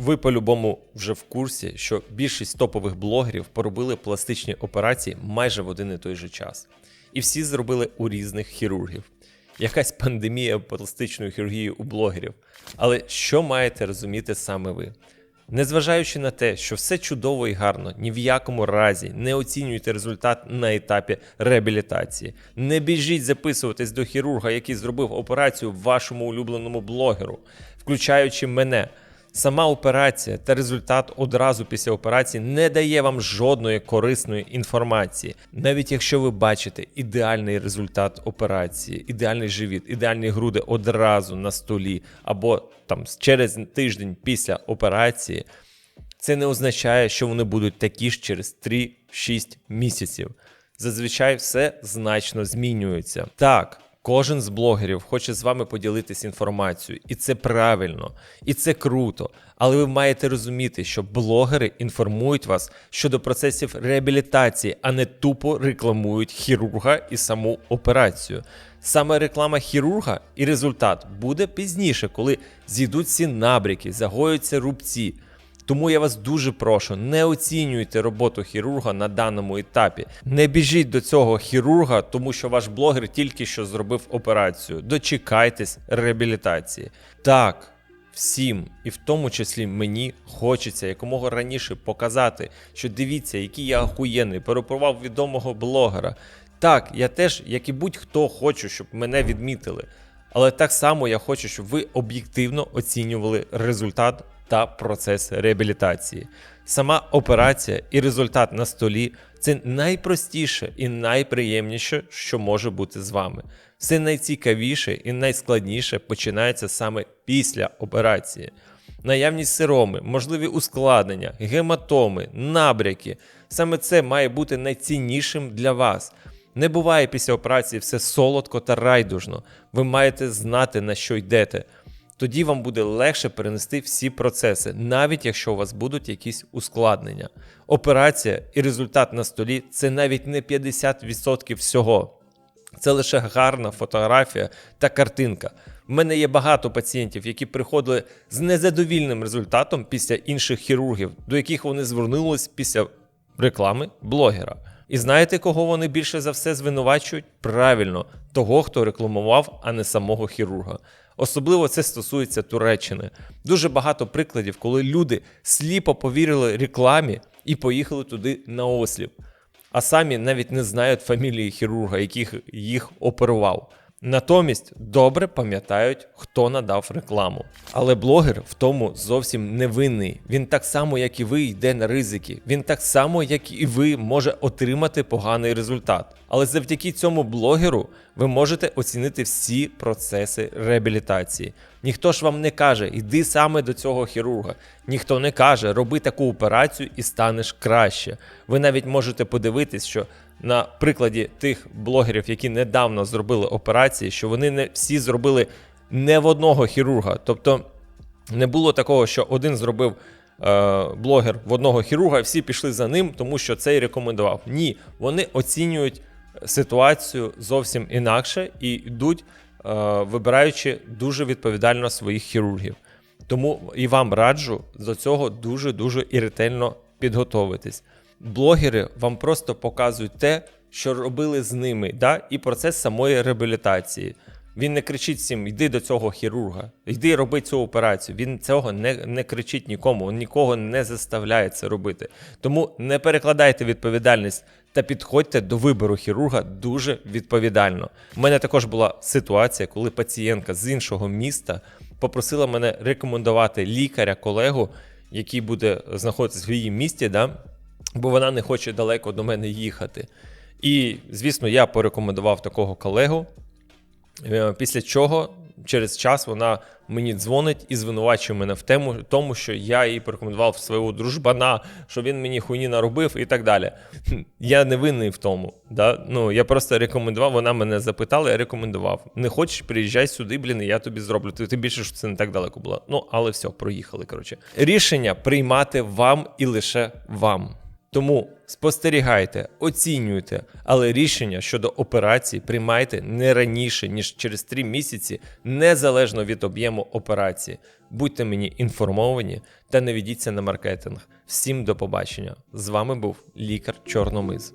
Ви по-любому вже в курсі, що більшість топових блогерів поробили пластичні операції майже в один і той же час. І всі зробили у різних хірургів. Якась пандемія пластичної хірургії у блогерів. Але що маєте розуміти саме ви? Незважаючи на те, що все чудово і гарно, ні в якому разі не оцінюйте результат на етапі реабілітації. Не біжіть записуватись до хірурга, який зробив операцію вашому улюбленому блогеру, включаючи мене. Сама операція та результат одразу після операції не дає вам жодної корисної інформації. Навіть якщо ви бачите ідеальний результат операції, ідеальний живіт, ідеальні груди одразу на столі, або там через тиждень після операції, це не означає, що вони будуть такі ж через 3-6 місяців. Зазвичай все значно змінюється. Так, кожен з блогерів хоче з вами поділитись інформацією, і це правильно, і це круто. Але ви маєте розуміти, що блогери інформують вас щодо процесів реабілітації, а не тупо рекламують хірурга і саму операцію. Саме реклама хірурга і результат буде пізніше, коли зійдуть всі набряки, загоються рубці. Тому я вас дуже прошу, не оцінюйте роботу хірурга на даному етапі. Не біжіть до цього хірурга, тому що ваш блогер тільки що зробив операцію. Дочекайтесь реабілітації. Так, всім, і в тому числі мені, хочеться якомога раніше показати, що дивіться, який я ахуєнний, перепровав відомого блогера. Так, я теж, як і будь-хто, хочу, щоб мене відмітили. Але так само я хочу, щоб ви об'єктивно оцінювали результат та процес реабілітації. Сама операція і результат на столі це найпростіше і найприємніше, що може бути з вами. Все найцікавіше і найскладніше починається саме після операції. Наявність сироми, можливі ускладнення, гематоми, набряки саме це має бути найціннішим для вас. Не буває після операції все солодко та райдужно. Ви маєте знати, на що йдете. Тоді вам буде легше перенести всі процеси, навіть якщо у вас будуть якісь ускладнення. Операція і результат на столі це навіть не 50% всього. Це лише гарна фотографія та картинка. В мене є багато пацієнтів, які приходили з незадовільним результатом після інших хірургів, до яких вони звернулись після реклами блогера. І знаєте, кого вони більше за все звинувачують? Правильно, того, хто рекламував, а не самого хірурга. Особливо це стосується Туреччини. Дуже багато прикладів, коли люди сліпо повірили рекламі і поїхали туди на ослів, а самі навіть не знають фамілії хірурга, яких їх оперував. Натомість добре пам'ятають, хто надав рекламу. Але блогер в тому зовсім не винний. Він так само, як і ви, йде на ризики. Він так само, як і ви, може отримати поганий результат. Але завдяки цьому блогеру ви можете оцінити всі процеси реабілітації. Ніхто ж вам не каже, йди саме до цього хірурга. Ніхто не каже, роби таку операцію і станеш краще. Ви навіть можете подивитись, що на прикладі тих блогерів, які недавно зробили операції, що вони не всі зробили не в одного хірурга. Тобто не було такого, що один зробив е, блогер в одного хірурга, і всі пішли за ним, тому що цей рекомендував. Ні, вони оцінюють ситуацію зовсім інакше і йдуть, е, вибираючи дуже відповідально своїх хірургів. Тому і вам раджу до цього дуже дуже і ретельно підготовитись. Блогери вам просто показують те, що робили з ними, да? і процес самої реабілітації. Він не кричить всім, йди до цього хірурга, йди роби цю операцію. Він цього не, не кричить нікому, він нікого не заставляє це робити. Тому не перекладайте відповідальність та підходьте до вибору хірурга дуже відповідально. У мене також була ситуація, коли пацієнтка з іншого міста попросила мене рекомендувати лікаря, колегу, який буде знаходитися в її місті, да? Бо вона не хоче далеко до мене їхати. І, звісно, я порекомендував такого колегу. Е, Після чого через час вона мені дзвонить і звинувачує мене в тему, тому, що я їй порекомендував свого дружбана, що він мені хуйні наробив і так далі. Я не винний в тому. Да? Ну, Я просто рекомендував, вона мене запитала, я рекомендував. Не хочеш, приїжджай сюди, блін, і я тобі зроблю. Ти, ти більше, що це не так далеко було. Ну, але все, проїхали. коротше. Рішення приймати вам і лише вам. Тому спостерігайте, оцінюйте, але рішення щодо операції приймайте не раніше, ніж через 3 місяці, незалежно від об'єму операції. Будьте мені інформовані та не ведіться на маркетинг. Всім до побачення. З вами був лікар Чорномиз.